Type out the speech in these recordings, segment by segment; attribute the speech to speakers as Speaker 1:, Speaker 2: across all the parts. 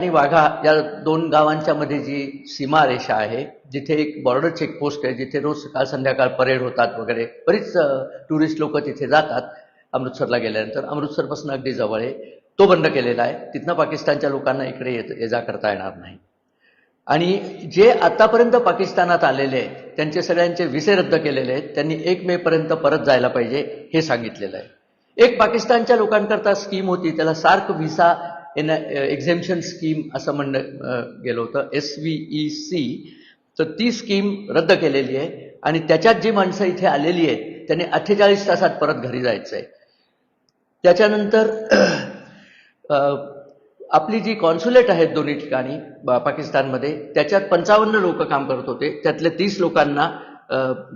Speaker 1: आणि वाघा या दोन गावांच्या मध्ये जी सीमारेषा आहे जिथे एक बॉर्डर चेकपोस्ट आहे जिथे रोज सकाळ संध्याकाळ परेड होतात वगैरे बरीच टुरिस्ट लोक तिथे जातात अमृतसरला गेल्यानंतर. अमृतसरपासून अगदी जवळ आहे. तो बंद केलेला आहे. तिथनं पाकिस्तानच्या लोकांना इकडे येत ये जा करता येणार नाही. आणि जे आतापर्यंत पाकिस्तानात आलेले आहेत त्यांचे सगळ्यांचे विसे रद्द केलेले आहेत त्यांनी एक मे पर्यंत परत जायला पाहिजे हे सांगितलेलं आहे. एक पाकिस्तानच्या लोकांकरता स्कीम होती त्याला सार्क व्हिसा एन एक्झेम्शन स्कीम असं म्हणणं uh, गेलं होतं एस व्ही ई सी तर ती स्कीम रद्द केलेली आहे आणि त्याच्यात जी माणसं इथे आलेली आहेत त्यांनी अठ्ठेचाळीस तासात परत घरी जायचं आहे त्याच्यानंतर uh, आपली जी कॉन्सुलेट आहेत दोन्ही ठिकाणी पाकिस्तानमध्ये त्याच्यात पंचावन्न लोक काम करत होते. त्यातले तीस लोकांना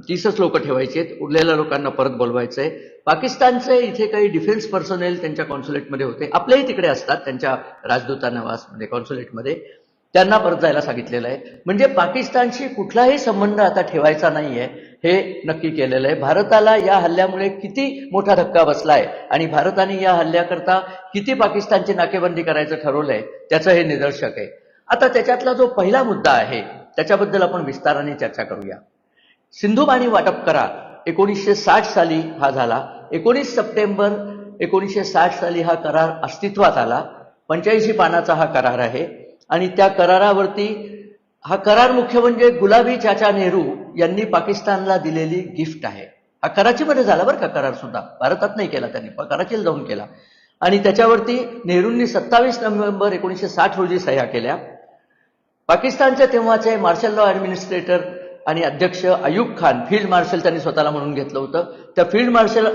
Speaker 1: तीसच लोक ठेवायचे आहेत. उरलेल्या लोकांना परत बोलवायचं आहे पाकिस्तानचे इथे काही डिफेन्स पर्सनेल त्यांच्या कॉन्सुलेटमध्ये होते. आपलेही तिकडे असतात त्यांच्या राजदूतानवासमध्ये कॉन्सुलेटमध्ये त्यांना परत जायला सांगितलेलं आहे. म्हणजे पाकिस्तानशी कुठलाही संबंध आता ठेवायचा नाहीये. हे नक्की केलेलं आहे. भारताला या हल्ल्यामुळे किती मोठा धक्का बसलाय आणि भारताने या हल्ल्याकरता किती पाकिस्तानची नाकेबंदी करायचं ठरवलंय त्याचं हे निदर्शक आहे. आता त्याच्यातला जो पहिला मुद्दा आहे त्याच्याबद्दल आपण विस्ताराने चर्चा करूया. सिंधू पाणी वाटप करार एकोणीसशे साठ साली हा झाला. एकोणीस सप्टेंबर एकोणीसशे साठ साली हा करार अस्तित्वात आला. पंच्याऐंशी पानाचा हा करार आहे. आणि त्या करारावरती हा करार मुख्य म्हणजे गुलाबी चाचा नेहरू यांनी पाकिस्तानला दिलेली गिफ्ट आहे. हा कराचीमध्ये झाला बरं का करार सुद्धा. भारतात नाही केला त्यांनी कराचीला जाऊन केला. आणि त्याच्यावरती नेहरूंनी सत्तावीस नोव्हेंबर एकोणीसशे साठ रोजी सह्या केल्या. पाकिस्तानचे तेव्हाचे मार्शल लॉ ॲडमिनिस्ट्रेटर आणि अध्यक्ष अयुब खान फील्ड मार्शल त्यांनी स्वतःला म्हणून घेतलं होतं. त्या फील्ड मार्शल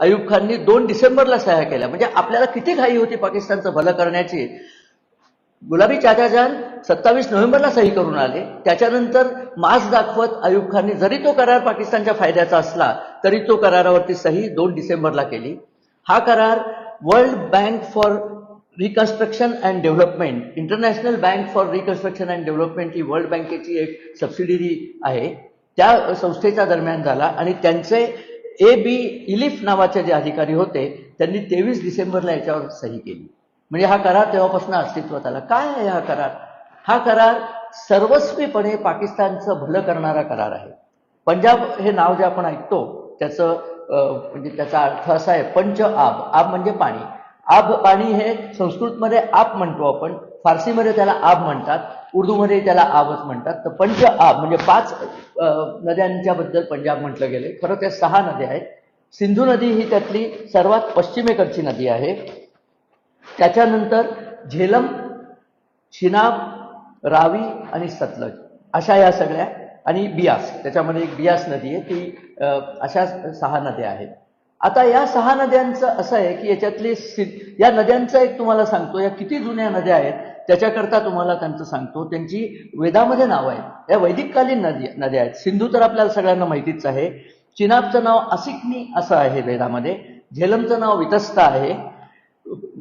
Speaker 1: अयुब खाननी दोन डिसेंबरला सह्या केल्या. म्हणजे आपल्याला किती घाई होती पाकिस्तानचं भलं करण्याची. गुलाबी चाचाजान सत्तावीस नोव्हेंबरला सही करून आले. त्याच्यानंतर मास दाखवत अयुब खानने जरी तो करार पाकिस्तानच्या फायद्याचा असला तरी तो करारावरती सही दोन डिसेंबरला केली. हा करार world bank for reconstruction and development international bank for reconstruction and development he world बँकेची एक सबसिडिरी आहे. त्या संस्थेच्या दरम्यान झाला आणि त्यांचे ए बी इलिफ नावाचे जे अधिकारी होते त्यांनी तेवीस डिसेंबरला याच्यावर सही केली. म्हणजे हा करार तेव्हापासून अस्तित्वात आला. काय आहे हा करार? हा करार सर्वस्वीपणे पाकिस्तानचं भलं करणारा करार आहे. पंजाब हे नाव जे आपण ऐकतो त्याचं म्हणजे त्याचा अर्थ असा आहे पंच आब. आब म्हणजे पाणी. आब पाणी हे संस्कृतमध्ये आप म्हणतो आपण. फारसीमध्ये त्याला आब म्हणतात. उर्दूमध्ये त्याला आबच म्हणतात. तर पंच आब म्हणजे पाच नद्यांच्याबद्दल पंजाब म्हटलं गेले. खरं त्या सहा नद्या आहेत. सिंधू नदी ही त्यातली सर्वात पश्चिमेकडची नदी आहे. त्याच्यानंतर झेलम शिनाब रावी आणि सतलज अशा या सगळ्या आणि बियास. त्याच्यामध्ये एक बियास नदी आहे. ती अशा सहा नद्या आहेत. आता या सहा नद्यांचं असं आहे की याच्यातली सि- या नद्यांचं एक तुम्हाला सांगतो या किती जुन्या नद्या आहेत त्याच्याकरता तुम्हाला त्यांचं सांगतो. त्यांची वेदामध्ये नावं आहेत. या वैदिककालीन नदी नद्या आहेत. सिंधू तर आपल्याला सगळ्यांना माहितीच आहे. चिनाबचं नाव असिकनी असं आहे वेदामध्ये. झेलमचं नाव वितस्ता आहे.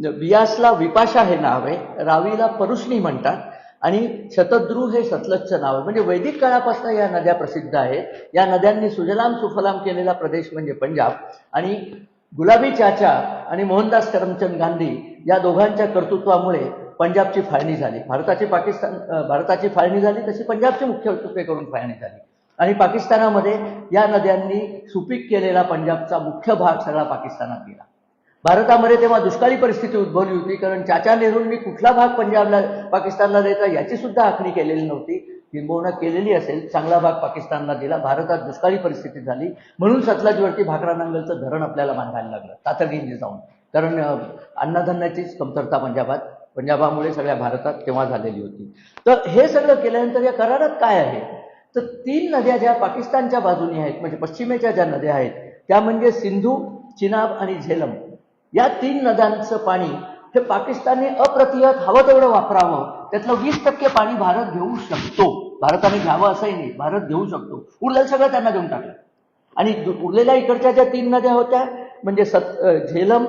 Speaker 1: बियासला विपाशा हे नाव आहे. रावीला परुष्णी म्हणतात. आणि शतद्रू हे सतलजचं नाव आहे. म्हणजे वैदिक काळापासून या नद्या प्रसिद्ध आहेत. या नद्यांनी सुजलाम सुफलाम केलेला प्रदेश म्हणजे पंजाब. आणि गुलाबी चाचा आणि मोहनदास करमचंद गांधी या दोघांच्या कर्तृत्वामुळे पंजाबची फाळणी झाली. भारताची पाकिस्तान भारताची फाळणी झाली तशी पंजाबची मुख्यत्वेकरून फाळणी झाली. आणि पाकिस्तानामध्ये या नद्यांनी सुपीक केलेला पंजाबचा मुख्य भाग सगळा पाकिस्तानात गेला. भारतामध्ये तेव्हा दुष्काळी परिस्थिती उद्भवली होती कारण चाचा नेहरूंनी कुठला भाग पंजाबला पाकिस्तानला द्यायचा याची सुद्धा आखणी केलेली नव्हती. किंबहुना केलेली असेल चांगला भाग पाकिस्तानला दिला. भारतात दुष्काळी परिस्थिती झाली. म्हणून सतलजवरती भाकरा नांगलचं धरण आपल्याला बांधायला लागलं. तातडीने जाऊन. कारण अन्नधान्याचीच कमतरता पंजाबात पंजाबामुळे सगळ्या भारतात तेव्हा झालेली होती. तर हे सगळं केल्यानंतर या करारात काय आहे? तर तीन नद्या ज्या पाकिस्तानच्या बाजूने आहेत म्हणजे पश्चिमेच्या ज्या नद्या आहेत त्या म्हणजे सिंधू चिनाब आणि झेलम. या तीन नद्यांचं पाणी हे पाकिस्तानने अप्रतिहत हवं तेवढं वापरावं. त्यातलं वीस टक्के पाणी भारत घेऊ शकतो. भारताने घ्यावं असंही नाही. भारत घेऊ शकतो. उरलेलं सगळं त्यांना देऊन टाकलं. आणि उरलेल्या इकडच्या ज्या तीन नद्या होत्या म्हणजे सत झेलम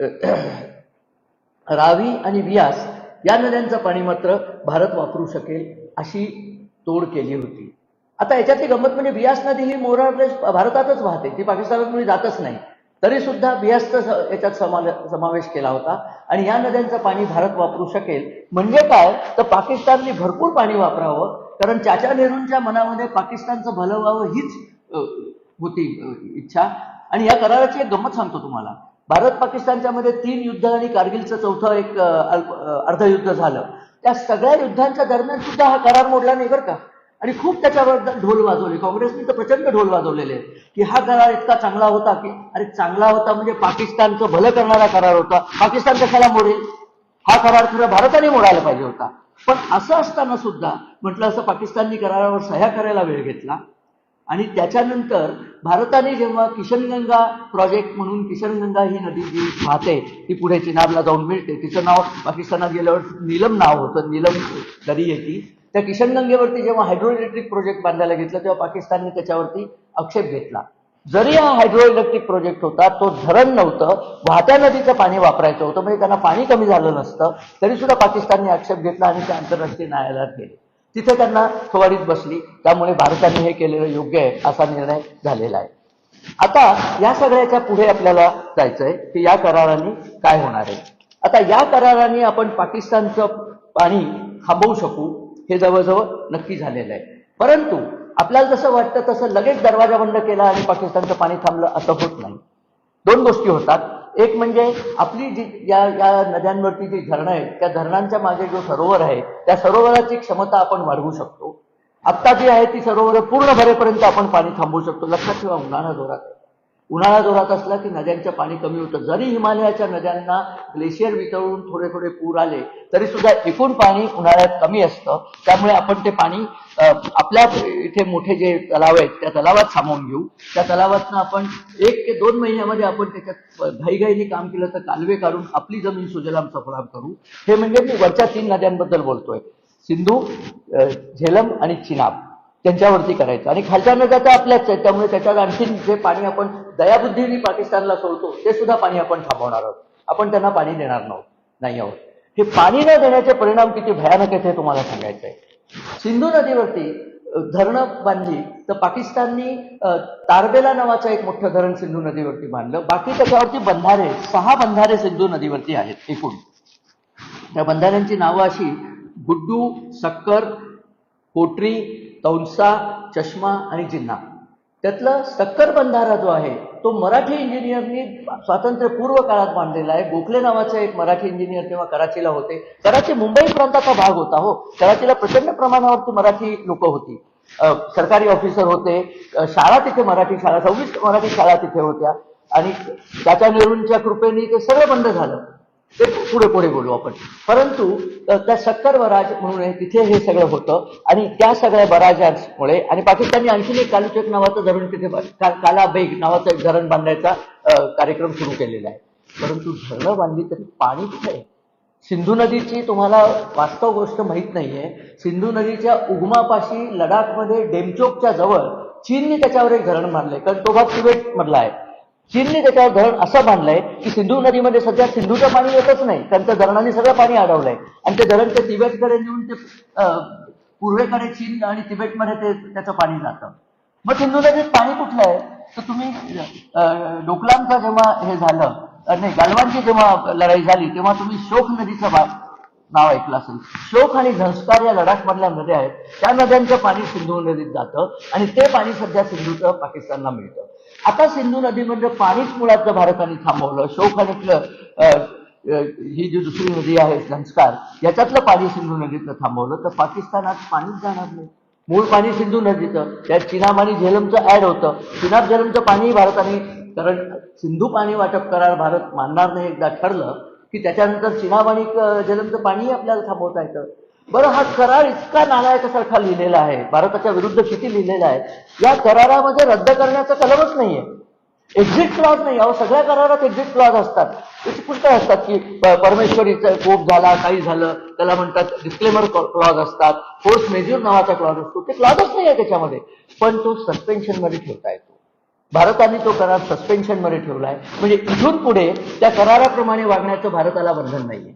Speaker 1: रावी आणि बियास या नद्यांचं पाणी मात्र भारत वापरू शकेल अशी तोड केली होती. आता याच्यातली गंमत म्हणजे बियास नदी ही मोरार भारतातच वाहते. ती पाकिस्तानात कोणी जातच नाही. तरी सुद्धा बियास्त याच्यात समा समावेश केला होता. आणि या नद्यांचं पाणी भारत वापरू शकेल. म्हणजे काय? तर पाकिस्तानने भरपूर पाणी वापरावं. कारण चाचा नेहरूंच्या मनामध्ये पाकिस्तानचं भलं व्हावं हीच होती इच्छा. आणि या कराराची एक गंमत सांगतो तुम्हाला. भारत पाकिस्तानच्या मध्ये तीन युद्ध आणि कारगिलचं चौथं एक अर्ध अल्प- अर्धयुद्ध झालं. त्या सगळ्या युद्धांच्या दरम्यान सुद्धा हा करार मोडला नाही बरं का? आणि खूप त्याच्याबद्दल ढोल वाजवले. काँग्रेसने तर प्रचंड ढोल वाजवलेले. की हा करार इतका चांगला होता की अरे चांगला होता म्हणजे पाकिस्तानचं भलं करणारा करार होता. पाकिस्तान कशाला मोडेल? हा करार खरं भारताने मोडायला पाहिजे होता. पण असं असताना सुद्धा म्हटलं असं पाकिस्ताननी करारावर सह्या करायला वेळ घेतला. आणि त्याच्यानंतर भारताने जेव्हा किशनगंगा प्रोजेक्ट म्हणून किशनगंगा ही नदी जी वाहते ती पुढे चिनाबला जाऊन मिळते. तिचं नाव पाकिस्तानात गेल्यावर नीलम नाव होतं. नीलम दरी येते त्या किशनगंगेवरती जेव्हा हायड्रो इलेक्ट्रिक प्रोजेक्ट बांधायला घेतलं तेव्हा पाकिस्तानने त्याच्यावरती आक्षेप घेतला. जरी हा हायड्रो इलेक्ट्रिक प्रोजेक्ट होता तो धरण नव्हतं वाहत्या नदीचं पाणी वापरायचं होतं म्हणजे त्यांना पाणी कमी झालं नसतं तरी सुद्धा पाकिस्तानने आक्षेप घेतला आणि ते आंतरराष्ट्रीय न्यायालयात गेले. तिथे त्यांना फवारीत बसली. त्यामुळे भारताने हे केलेलं योग्य आहे असा निर्णय झालेला आहे. आता या सगळ्याच्या पुढे आपल्याला जायचंय की या कराराने काय होणार आहे. आता या कराराने आपण पाकिस्तानचं पाणी थांबवू शकू हे जवळजवळ नक्की झालेलं आहे. परंतु आपल्याला जसं वाटतं तसं लगेच दरवाजा बंद केला आणि पाकिस्तानचं पाणी थांबलं असं होत नाही. दोन गोष्टी होतात. एक म्हणजे आपली जी या या नद्यांवरती जी धरणं आहेत त्या धरणांच्या मागे जो सरोवर आहे त्या सरोवराची क्षमता आपण वाढवू शकतो. आत्ता जी आहे ती सरोवर पूर्ण भरेपर्यंत आपण पाणी थांबवू शकतो. लक्षात ठेवा उन्हाळा जोरात आहे. उन्हाळा जोरात असला की नद्यांचं पाणी कमी होतं. जरी हिमालयाच्या नद्यांना ग्लेशियर वितळून थोडे थोडे पूर आले तरी सुद्धा एकूण पाणी उन्हाळ्यात कमी असतं. त्यामुळे आपण ते पाणी आपल्या इथे मोठे जे तलाव आहेत त्या तलावात सामावून घेऊ. त्या तलावातनं आपण एक ते दोन महिन्यामध्ये आपण त्याच्यात घाईघाईने काम केलं तर कालवे काढून आपली जमीन सुजलाम सफलाम करू. हे म्हणजे मी वरच्या तीन नद्यांबद्दल बोलतोय. सिंधू झेलम आणि चिनाब. त्यांच्यावरती करायचं. आणि खालच्या नद्या तर आपल्याच आहेत. त्यामुळे त्याच्यात आणखीन जे पाणी आपण दयाबुद्धीने पाकिस्तानला सोडतो ते सुद्धा पाणी आपण थांबवणार आहोत. आपण त्यांना पाणी देणार नाहोत नाही आहोत. हे पाणी न देण्याचे परिणाम किती भयानक आहेत हे तुम्हाला सांगायचं आहे. सिंधू नदीवरती धरणं बांधली तर पाकिस्ताननी तारबेला नावाचं एक मोठं धरण सिंधू नदीवरती बांधलं. बाकी त्याच्यावरती बंधारे सहा बंधारे सिंधू नदीवरती आहेत एकूण. त्या बंधाऱ्यांची नावं अशी गुड्डू सक्कर पोटरी तौंसा चष्मा आणि जिन्ना. त्यातलं सक्कर बंधारा जो आहे तो मराठी इंजिनियरनी स्वातंत्र्यपूर्व काळात बांधलेला आहे. गोखले नावाचा एक मराठी इंजिनियर तेव्हा कराचीला होते. कराची मुंबई प्रांताचा भाग होता हो. कराचीला प्रचंड प्रमाणावरती मराठी लोक होती. सरकारी ऑफिसर होते शाळा तिथे मराठी शाळा सव्वीस मराठी शाळा तिथे होत्या. आणि त्याच्या नेहरूंच्या कृपेने ते सगळं बंद झालं. ते पुढे पुढे बोलू आपण. परंतु त्या सक्कर बराज म्हणून तिथे हे सगळं होतं आणि त्या सगळ्या बराजांमुळे आणि पाकिस्तानी आणखीन एक कालुचक नावाचं धरण तिथे काला बेग नावाचं एक धरण बांधायचा कार्यक्रम सुरू केलेला आहे. परंतु धरणं बांधली तरी पाणी कुठे आहे? सिंधू नदीची तुम्हाला वास्तव गोष्ट माहीत नाहीये. सिंधू नदीच्या उगमापाशी लडाखमध्ये डेमचोकच्या जवळ चीनने त्याच्यावर एक धरण बांधले कारण तो भाग तिबेट मधला आहे. चीनने त्याच्यावर धरण असं बांधलंय की सिंधू नदीमध्ये सध्या सिंधूचं पाणी येतच नाही कारण धरणाने सगळं पाणी अडवलंय. आणि ते धरण ते तिबेटकडे नेऊन ते अं, पूर्वेकडे चीन आणि तिबेटमध्ये ते त्याचं पाणी जातं. मग सिंधू नदीत पाणी कुठलं आहे? तर तुम्ही अं, डोकलामचं जेव्हा हे झालं नाही गालवानची जेव्हा लढाई झाली तेव्हा तुम्ही शोक नदीचं भाग नाव ऐकलं असेल. श्लोक आणि झंस्कार या लडाखमधल्या नद्या आहेत. त्या नद्यांचं पाणी सिंधू नदीत जातं आणि ते पाणी सध्या सिंधूचं पाकिस्तानला मिळतं. आता सिंधू नदीमध्ये पाणीच मुळात जर भारताने थांबवलं. शोक आणि ही जी दुसरी नदी आहे झंस्कार याच्यातलं पाणी सिंधू नदीतलं थांबवलं. तर पाकिस्तानात पाणीच जाणार नाही. मूळ पाणी सिंधू नदीचं त्यात चिनाब आणि झेलमचं ऍड होतं. चिनाब झेलमचं पाणी भारताने कारण सिंधू पाणी वाटप करार भारत मानणार नाही एकदा ठरलं की त्याच्यानंतर चिनाब जलमचं पाणी आपल्याला थांबवता येतं. बरं हा करार इतका नालायकासारखा लिहिलेला आहे भारताच्या विरुद्ध किती लिहिलेला आहे या करारामध्ये रद्द करण्याचा कलमच नाहीये. एक्झिट क्लॉज नाही अहो सगळ्या करारात एक्झिट क्लॉज असतात. त्याची पुस्तकं असतात की परमेश्वरीचा कोप झाला काही झालं त्याला म्हणतात डिस्क्लेमर क्लॉज असतात फोर्स मेजर नावाचा क्लॉज असतो ते क्लॉजच नाही आहे त्याच्यामध्ये. पण तो सस्पेन्शनमध्ये ठेवता येतो. भारताने तो करार सस्पेन्शनमध्ये ठेवलाय. म्हणजे इथून पुढे त्या कराराप्रमाणे वागण्याचं भारताला बंधन नाहीये.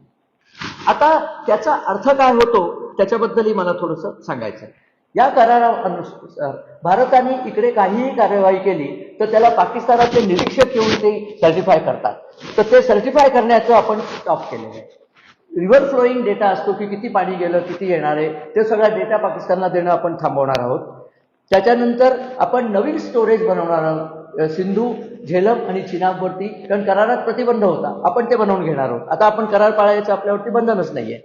Speaker 1: आता त्याचा अर्थ काय होतो त्याच्याबद्दलही मला थोडंसं सांगायचं या या करारानुसार भारताने इकडे काहीही कार्यवाही केली तर त्याला पाकिस्तानाचे निरीक्षक येऊन ते सर्टिफाय करतात. तर ते सर्टिफाय करण्याचं आपण स्टॉप केलेलं आहे. रिव्हर फ्लोईंग डेटा असतो की किती पाणी गेलं किती येणार आहे ते सगळा डेटा पाकिस्तानला देणं आपण थांबवणार आहोत. त्याच्यानंतर आपण नवीन स्टोरेज बनवणार आहोत. सिंधू झेलम आणि चिनाबवरती. कारण करारात प्रतिबंध होता. आपण ते बनवून घेणार आहोत. आता आपण करार पाळायचं आपल्यावरती बंधनच नाहीये.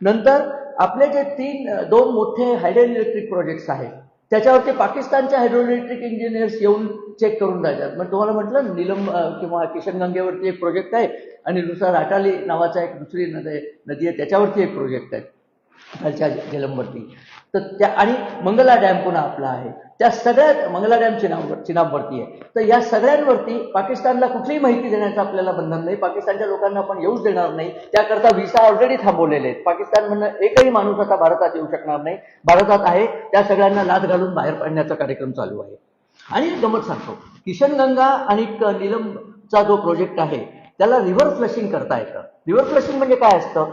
Speaker 1: नंतर आपले जे तीन दोन मोठे हायड्रो इलेक्ट्रिक प्रोजेक्ट्स आहेत त्याच्यावरती पाकिस्तानच्या हायड्रो इलेक्ट्रिक इंजिनियर्स येऊन चेक करून जायच्यात मग तुम्हाला म्हटलं नीलम निलम किंवा किशनगंगेवरती एक प्रोजेक्ट आहे आणि दुसरा राटाली नावाचा एक दुसरी नदी नदी आहे. त्याच्यावरती एक प्रोजेक्ट आहे. खालच्या झेलमवरती तर त्या आणि मंगला डॅम पुन्हा आपला आहे. त्या सगळ्यात मंगला डॅम चिनाब चिनाबवरती आहे. तर या सगळ्यांवरती पाकिस्तानला कुठलीही माहिती देण्याचं आपल्याला बंधन नाही. पाकिस्तानच्या लोकांना आपण येऊच देणार नाही. त्याकरता व्हिसा ऑलरेडी थांबवलेले आहेत. पाकिस्तान म्हणणं एकही माणूस आता भारतात येऊ शकणार नाही. भारतात आहे. त्या सगळ्यांना लाद घालून बाहेर पडण्याचा कार्यक्रम चालू आहे. आणि गमत सांगतो. किशनगंगा आणि नीलमचा जो प्रोजेक्ट आहे त्याला रिव्हर फ्लशिंग करता येतं. रिव्हर फ्लशिंग म्हणजे काय असतं?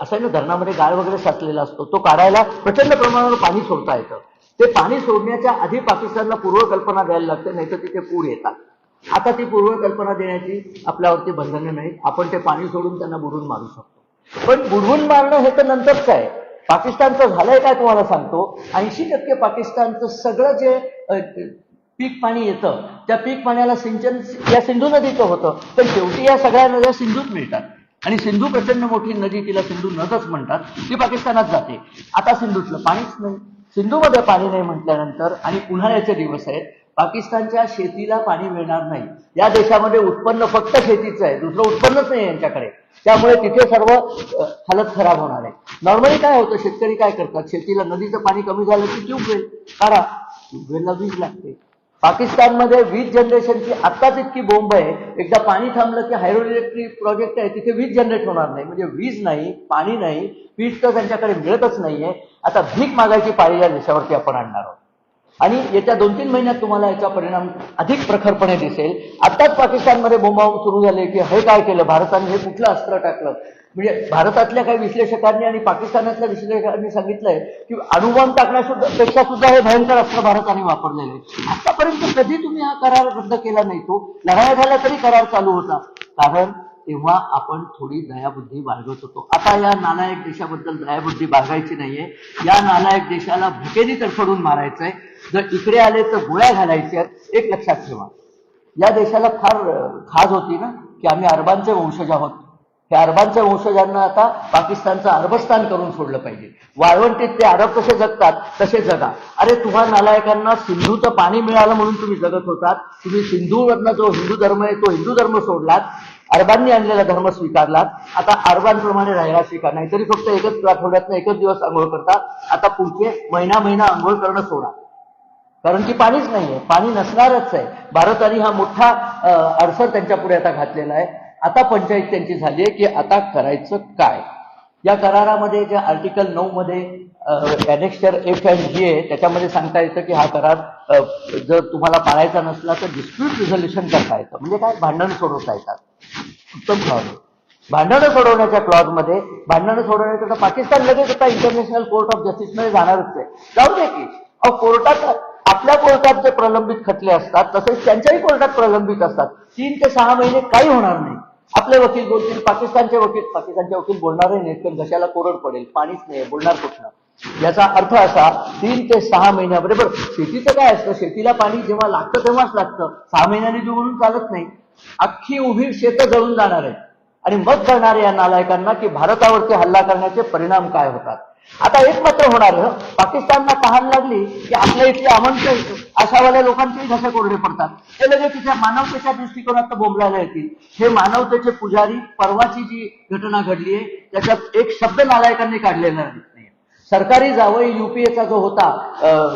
Speaker 1: असं ना धरणामध्ये गाळ वगैरे साचलेला असतो तो काढायला प्रचंड प्रमाणावर पाणी सोडता येतं. ते पाणी सोडण्याच्या आधी पाकिस्तानला पूर्वकल्पना द्यायला लागते नाही तिथे पूर येतात. आता ती पूर्वकल्पना देण्याची आपल्यावरती बंधनं नाहीत आपण ते पाणी सोडून त्यांना बुडून मारू शकतो. पण बुडवून मारणं हे तर नंतरच आहे. पाकिस्तानचं झालंय काय तुम्हाला सांगतो? ऐंशी टक्के पाकिस्तानचं सगळं जे पीक पाणी येतं. त्या पीक पाण्याला सिंचन या सिंधू नदीचं होतं. पण शेवटी या सगळ्या नद्या सिंधूत मिळतात. आणि सिंधू प्रचंड मोठी नदी तिला सिंधू नदच म्हणतात. ती पाकिस्तानात जाते. आता सिंधूतलं पाणीच नाही. सिंधूमध्ये पाणी नाही म्हटल्यानंतर आणि उन्हाळ्याचे दिवस आहेत. पाकिस्तानच्या शेतीला पाणी मिळणार नाही. या देशामध्ये उत्पन्न फक्त शेतीचं आहे. दुसरं उत्पन्नच नाही यांच्याकडे. त्यामुळे तिथे सर्व हालत खराब होणार आहे. नॉर्मली काय होतं? शेतकरी काय करतात? शेतीला नदीचं पाणी कमी झालं की ट्यूबवेल. काढा. ट्यूबवेलला वीज लागते. पाकिस्तानमध्ये वीज जनरेशनची आत्ताच इतकी बोंब आहे. एकदा पाणी थांबलं की हायड्रो इलेक्ट्रिक प्रोजेक्ट आहे तिथे वीज जनरेट होणार नाही. म्हणजे वीज नाही पाणी नाही वीज तर त्यांच्याकडे मिळतच नाहीये. आता भीक मागायची पाळी या देशावरती आपण आणणार आहोत. आणि येत्या दोन तीन महिन्यात तुम्हाला याचा परिणाम अधिक प्रखरपणे दिसेल. आत्ताच पाकिस्तानमध्ये बोंबाव सुरू झाले की हे काय केलं? भारताने हे कुठलं अस्त्र टाकलं? म्हणजे भारतातल्या काही विश्लेषकांनी आणि पाकिस्तानातल्या विश्लेषकांनी सांगितलंय की अणुबॉम्ब टाकण्यासुद्धा पेक्षा सुद्धा हे भयंकर अस्त्र भारताने वापरलेलं आहे. आतापर्यंत कधी तुम्ही हा करार रद्द केला नाही तो? लढाया झाला तरी करार चालू होता. कारण तेव्हा आपण थोडी दयाबुद्धी बाळगत होतो. आता या नालायक देशाबद्दल दयाबुद्धी बाळगायची नाहीये. या नालायक देशाला भुकेनी तडफडून मारायचंय. जर इकडे आले तर गोळ्या घालायच्या एक लक्षात ठेवा. या देशाला फार खाज होती ना की आम्ही अरबांचे वंशज आहोत. त्या अरबांच्या वंशजांना आता पाकिस्तानचं अरबस्थान करून सोडलं पाहिजे. वाळवंटीत ते अरब कसे जगतात तसे जगा. अरे तुम्हा नालायकांना सिंधूचं पाणी मिळालं म्हणून तुम्ही जगत होतात. तुम्ही सिंधूवरनं जो हिंदू धर्म आहे तो हिंदू धर्म सोडलात. अरबांनी आणलेला धर्म स्वीकारलात. आता अरबांप्रमाणे राहायला नाही तरी फक्त एकच आठवड्यातनं एकच दिवस आंघोळ करतात आता पुढचे महिना महिना आंघोळ करणं सोडा. कारण की पाणीच नाहीये. पाणी नसणारच आहे. भारताने हा मोठा अडसर त्यांच्या पुढे आता घातलेला आहे. आता पंचायत त्यांची झाली आहे की आता करायचं काय? या करारामध्ये जे आर्टिकल नऊ मध्ये ॲनेक्स्टर एफ एम जी आहे त्याच्यामध्ये सांगता येतं की हा करार जर तुम्हाला पाळायचा नसला तर डिस्प्यूट रिझोल्युशन करता येतं. म्हणजे काय? भांडण सोडवता येतात. उत्तम क्लॉज भांडणं सोडवण्याच्या क्लॉजमध्ये भांडणं सोडवण्याचं तर पाकिस्तान लगेच आता इंटरनॅशनल कोर्ट ऑफ जस्टिसमध्ये जाणारच आहे. जाऊ दे की. अहो कोर्टात आपल्या कोर्टात जे प्रलंबित खटले असतात तसेच त्यांच्याही कोर्टात प्रलंबित असतात. तीन ते सहा महिने काही होणार नाही. आपले वकील बोलतील पाकिस्तानचे वकील पाकिस्तानचे वकील बोलणारे नेटकन घशाला कोरड पडेल पाणीच नाही बोलणार कुठनं याचा अर्थ असा तीन ते सहा महिन्यामध्ये शेतीचं काय असतं? शेतीला पाणी जेव्हा लागतं तेव्हाच लागतं. सहा महिन्यांनी जुळून चालत नाही. अख्खी उभी शेतं जळून जाणार आहेत. आणि मग करणाऱ्या या नालायकांना की भारतावरती हल्ला करण्याचे परिणाम काय होतात? आता एक मात्र होणार पाकिस्तानला तहान लागली की आपल्या इथले अमंत अशावाल्या लोकांचेही घसे कोरडे पडतात. ते लगेच तिच्या मानवतेच्या दृष्टिकोनात बोंबलायला येतील. हे मानवतेचे पुजारी परवाची जी घटना घडली आहे त्याच्यात एक शब्द नालायकांनी काढलेला नाही सरकारी जावई युपीएचा जो होता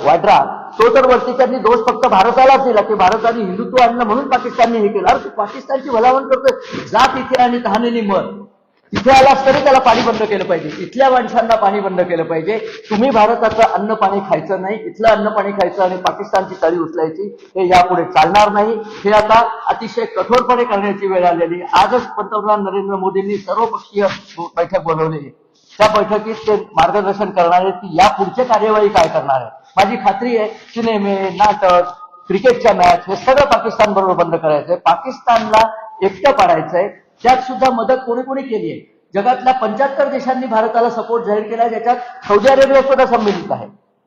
Speaker 1: वाड्रा तो तर वरती त्यांनी दोष फक्त भारतालाच दिला की भारताने हिंदुत्व आणलं म्हणून पाकिस्तानने हे केलं. अरे पाकिस्तानची भलावण करतोय. जात इथे आणि तहानेनी मत तिथे आलास तरी त्याला पाणी बंद केलं पाहिजे. इथल्या माणसांना पाणी बंद केलं पाहिजे. तुम्ही भारताचं अन्न पाणी खायचं नाही इथलं अन्न पाणी खायचं आणि पाकिस्तानची तळी उचलायची हे यापुढे चालणार नाही. हे आता अतिशय कठोरपणे करण्याची वेळ आलेली. आजच पंतप्रधान नरेंद्र मोदींनी सर्वपक्षीय बैठक बोलवलेली आहे. त्या बैठकीत ते मार्गदर्शन करणार आहेत की या पुढचे कार्यवाही काय करणार आहे. माझी खात्री आहे सिनेमे नाटक क्रिकेटच्या मॅच हे सगळं पाकिस्तान बरोबर बंद करायचंय. पाकिस्तानला एकटं पाडायचंय. त्यात सुद्धा मदत कोणी कोणी केली आहे? जगातल्या पंच्याहत्तर देशांनी भारताला सपोर्ट जाहीर केला ज्याच्यात सौदी अरेबिया सुद्धा संबंधित आहे.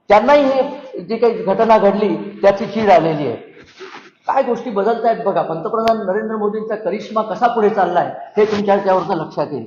Speaker 1: त्यांनाही हे जी काही घटना घडली त्याची चीड आलेली आहे. काय गोष्टी बदलत आहेत बघा. पंतप्रधान नरेंद्र मोदींचा करिश्मा कसा पुढे चाललाय हे तुमच्या त्यावरनं लक्षात येईल.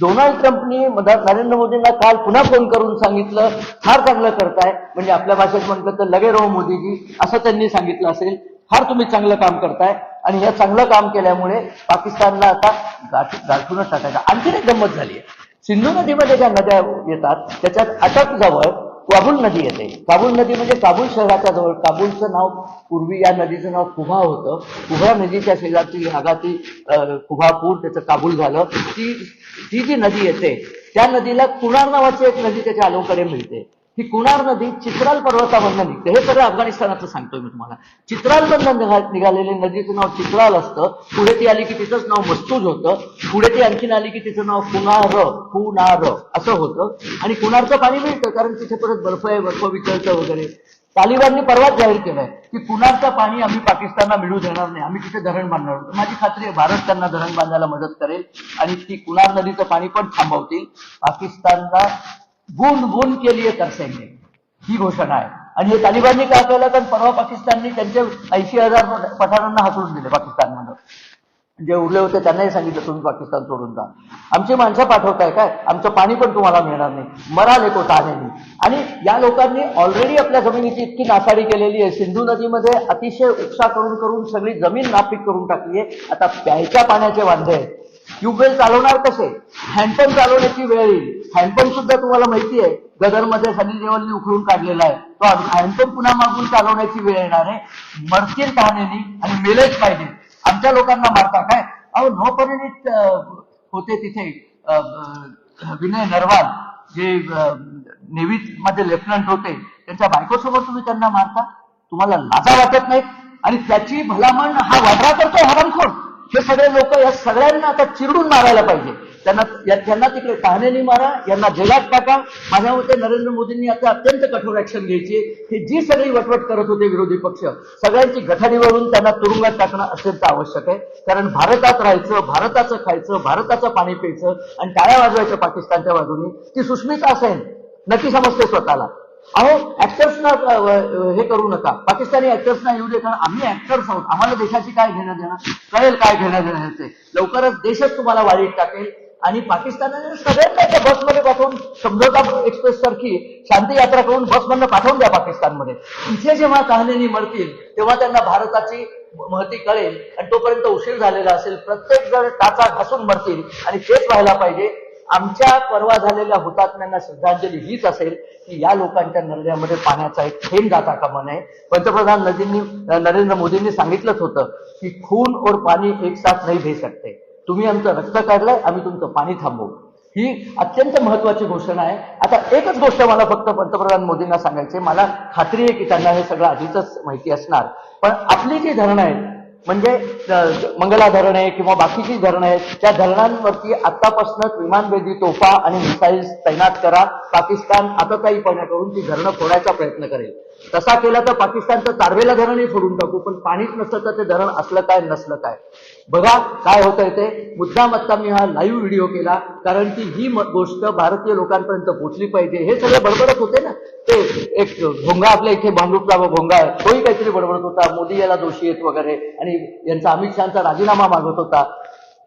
Speaker 1: डोनाल्ड ट्रम्पनी नरेंद्र मोदींना काल पुन्हा फोन करून सांगितलं फार चांगलं करताय. म्हणजे आपल्या भाषेत म्हटलं तर लगे रो मोदीजी असं त्यांनी सांगितलं असेल. फार तुम्ही चांगलं काम करताय. आणि हे चांगलं काम केल्यामुळे पाकिस्तानला आता गाठ गाठूनच टाकायचं. आणखीन एक गंमत झाली आहे. सिंधू नदीमध्ये ज्या नद्या येतात त्याच्यात अटक जवळ काबूल नदी येते. काबूल नदी म्हणजे काबूल शहराच्या जवळ. काबूलचं नाव पूर्वी या नदीचं नाव कुभा होतं. कुभा नदीच्या शेजारची भागातील कुभापूर त्याचं काबूल झालं. ती ती जी नदी येते त्या नदीला कुणार नावाची एक नदी त्याच्या अलोकडे मिळते. ही कुणार नदी? चित्राल पर्वतामधनं निघते. हे सगळं अफगाणिस्तानाचं सांगतोय मी तुम्हाला. चित्रालमधनं निघा निघालेले नदीचं नाव चित्राल असतं पुढे ती आली की तिचंच नाव मस्तूज होतं. पुढे ती आणखीन आली की तिचं नाव कुणार कुणार असं होतं. आणि कुणारचं पाणी मिळतं कारण तिथे परत बर्फ आहे बर्फ वितळतं वगैरे. तालिबाननी परवाच जाहीर केलंय की कुणारचं पाणी आम्ही पाकिस्तानला मिळू देणार नाही. आम्ही तिथे धरण बांधणार आहोत. माझी खात्री आहे भारत त्यांना धरण बांधायला मदत करेल आणि ती कुणार नदीचं पाणी पण थांबवतील. पाकिस्तानला बूंद बूंद के लिए तरसेंगे ही घोषणा आहे आणि हे तालिबाननी काय केलं? तर परवा पाकिस्ताननी त्यांचे ऐंशी हजार पठाणांना हसवून दिले पाकिस्तानमध्ये जे उरले होते त्यांनाही सांगितलं तुम्ही पाकिस्तान सोडून जा. आमची माणसं पाठवताय काय? आमचं पाणी पण तुम्हाला मिळणार नाही. मराल एको तानेनी आणि या लोकांनी ऑलरेडी आपल्या जमिनीची इतकी नासाडी केलेली आहे. सिंधू नदीमध्ये अतिशय उपसा करून करून सगळी जमीन नापीक करून टाकली आहे. आता प्यायच्या पाण्याचे वांदे आहेत. ट्यूबवेल चालवणार कसे? हँडपंप चालवण्याची वेळ येईल. हँडपंप सुद्धा तुम्हाला माहिती आहे गदरमध्ये सनी देवलनी उखळून काढलेला आहे. तो हँडपंप पुन्हा मागून चालवण्याची वेळ येणार आहे. मरतील कहाण्यानी आणि मेलेच पाहिजे. आमच्या लोकांना मारता काय? अहो नौपरिणित परिणित होते तिथे अं, विनय नरवाल जे नेव्हीत मध्ये लेफ्टनंट होते. त्यांच्या बायकोसोबत तुम्ही त्यांना मारता? तुम्हाला लाजा वाटत नाही आणि त्याची भलामण हा वाढरा करतो हरामखोर हे सगळे लोक या सगळ्यांना आता चिरडून मारायला पाहिजे. त्यांना या- त्यांना तिकडे कहाण्यानी मारा यांना जेलात टाका. माझ्या मते नरेंद्र मोदींनी आता अत्यंत कठोर ऍक्शन घ्यायची. हे जी सगळी वटवट करत होते विरोधी पक्ष सगळ्यांची गठाडीवरून त्यांना तुरुंगात टाकणं अत्यंत आवश्यक आहे. कारण भारतात राहायचं भारताचं खायचं भारताचं पाणी प्यायचं आणि टाळ्या वाजवायचं पाकिस्तानच्या बाजूने ती सुस्मिता असेल नक्की समजते स्वतःला. अहो ऍक्टर्सना हे करू नका. पाकिस्तानी ऍक्टर्सना येऊ दे कारण आम्ही ऍक्टर्स आहोत. आम्हाला देशाची काय घेणं देणं? कळेल काय घेणं देणं ह्याचे. लवकरच देशच तुम्हाला वाढीत टाकेल. आणि पाकिस्तानाने सगळ्यांना त्या बसमध्ये पाठवून समझोता एक्सप्रेस सारखी शांती यात्रा करून बसमधनं पाठवून द्या पाकिस्तानमध्ये. तिथे जेव्हा कहाणी मरतील तेव्हा त्यांना भारताची महती कळेल. आणि तोपर्यंत उशीर झालेला असेल. प्रत्येक जण टाचा घासून मरतील. आणि तेच व्हायला पाहिजे. आमच्या परवा झालेल्या हुतात्म्यांना श्रद्धांजली हीच असेल की या लोकांच्या नरड्यामध्ये पाण्याचा एक थेंब जाता कामा नये. पंतप्रधान नदींनी नरेंद्र मोदींनी सांगितलंच होतं की खून और पाणी एक साथ नाही दे सकते तुम्ही आमचं रक्त काढलंय आम्ही तुमचं पाणी थांबवू. ही अत्यंत महत्वाची घोषणा आहे. आता एकच गोष्ट मला फक्त पंतप्रधान मोदींना सांगायची मला खात्री आहे की त्यांना हे सगळं आधीच माहिती असणार. पण आपली जी धरणं आहेत म्हणजे मंगला धरण आहे किंवा बाकीची धरणं आहेत त्या धरणांवरती आतापासूनच विमानभेदी तोफा आणि मिसाईल्स तैनात करा. पाकिस्तान आतताईपणा करून ती धरणं फोडायचा प्रयत्न करेल. तसा केला तर पाकिस्तानचं तारवेला धरणही फोडून टाकू पण पाणीच नसलं तर ते धरण असलं काय नसलं काय? बघा काय होतंय ते. मुद्दाम आता मी हा लाईव्ह व्हिडिओ केला कारण की ही गोष्ट भारतीय लोकांपर्यंत पोहोचली पाहिजे. हे सगळे बडबडत होते ना. एक भोंगा आपल्या इथे भांडूपचा भोंगा तोही काहीतरी बडबडत होता. मोदी याला दोषी आहेत वगैरे. आणि यांचा अमित शहाचा राजीनामा मागत होता.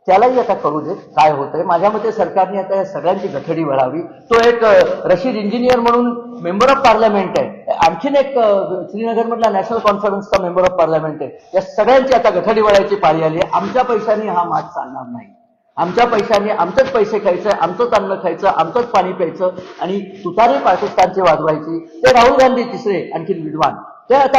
Speaker 1: त्यालाही आता करू देत काय होतंय. माझ्या मते सरकारने आता या सगळ्यांची गठडी वळावी. तो एक रशीद इंजिनियर म्हणून मेंबर ऑफ पार्लमेंट आहे. आणखीन एक श्रीनगरमधला नॅशनल कॉन्फरन्सचा मेंबर ऑफ पार्लमेंट आहे. या सगळ्यांची आता गठडी वळायची पाळी आली आहे. आमच्या पैशाने हा मात चालणार नाही. आमच्या पैशाने आमचंच पैसे खायचं आमचंच अन्न खायचं आमचंच पाणी प्यायचं आणि तुतारी पाकिस्तानची वाजवायची ते राहुल गांधी तिसरे आणखीन विद्वान. ते आता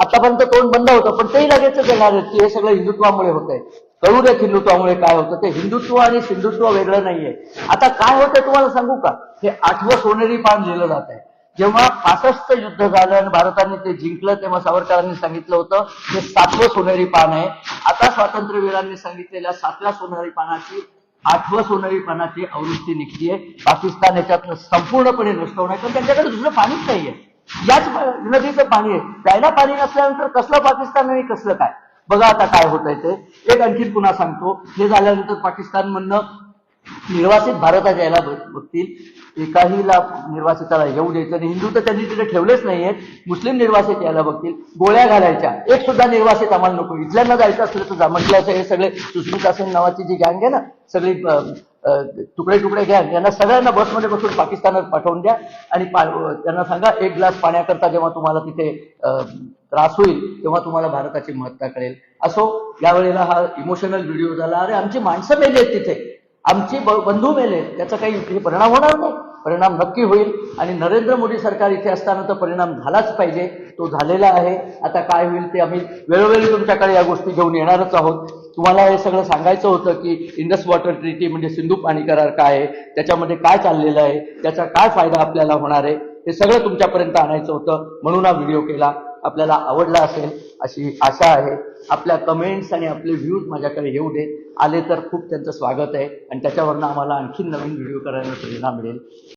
Speaker 1: आतापर्यंत तोंड बंद होतं पण तेही लगेचच येणार आहेत की हे सगळं हिंदुत्वामुळे होतंय कळू देत हिंदुत्वामुळे काय होतं. ते हिंदुत्व आणि सिंधुत्व वेगळं नाहीये. आता काय होतं तुम्हाला सांगू का? हे आठवं सोनेरी पान लिहिलं जात आहे. जेव्हा पासष्ट युद्ध झालं आणि भारताने ते जिंकलं तेव्हा सावरकरांनी सांगितलं होतं हे सातवं सोनेरी पान आहे. आता स्वातंत्र्यवीरांनी सांगितलेल्या सातव्या सोनेरी पानाची आठवं सोनेरीपणाची आवृत्ती निघतीये. पाकिस्तान याच्यातनं संपूर्णपणे नष्ट होणार कारण त्यांच्याकडे दुसरं पाणीच नाहीये. याच नदीचं पाणी आहे. प्यायला पाणी नसल्यानंतर कसलं पाकिस्तान आणि कसलं काय? बघा आता काय होत आहे ते. एक आणखी पुन्हा सांगतो. हे झाल्यानंतर पाकिस्तान म्हणणं निर्वासित भारतात यायला बघ- बघतील. एकाहीला निर्वासिताला येऊ द्यायचं आणि हिंदू तर त्यांनी तिथे ठेवलेच नाहीयेत. मुस्लिम निर्वासित यायला बघतील. गोळ्या घालायच्या. एक सुद्धा निर्वासित आम्हाला नको. इथल्यांना जायचं असलं तर जा. म्हटलं असं हे सगळे सुस्मिता सेन नावाची जी गँग आहे ना सगळी तुकडे तुकडे गँग यांना सगळ्यांना बसमध्ये बसून पाकिस्तानात पाठवून द्या आणि पा- त्यांना सांगा एक ग्लास पाण्याकरता जेव्हा तुम्हाला तिथे त्रास होईल तेव्हा तुम्हाला भारताची महत्ता कळेल. असो यावेळेला हा इमोशनल व्हिडिओ झाला. अरे आमची माणसं मेली आहेत तिथे. आमची बंधू मेले त्याचा काही इथे परिणाम होणार नाही. परिणाम नक्की होईल. आणि नरेंद्र मोदी सरकार इथे असताना तर परिणाम झालाच पाहिजे. तो झालेला आहे. आता काय होईल ते आम्ही वेळोवेळी तुमच्याकडे या गोष्टी घेऊन येणारच आहोत. तुम्हाला हे सगळं सांगायचं होतं की इंडस वॉटर ट्रिटी म्हणजे सिंधू पाणी करार काय आहे? त्याच्यामध्ये काय चाललेलं आहे? त्याचा काय फायदा आपल्याला होणार आहे? हे सगळं तुमच्यापर्यंत आणायचं होतं. म्हणून हा व्हिडिओ केला. आपल्याला आवडला असेल अशी आशा आहे. आपल्या कमेंट्स आणि आपले व्ह्यूज माझ्याकडे येऊ देत. आले तर खूप त्यांचं स्वागत आहे. आणि त्याच्यावरनं आम्हाला आणखी नवीन व्हिडिओ करायला प्रेरणा मिळेल.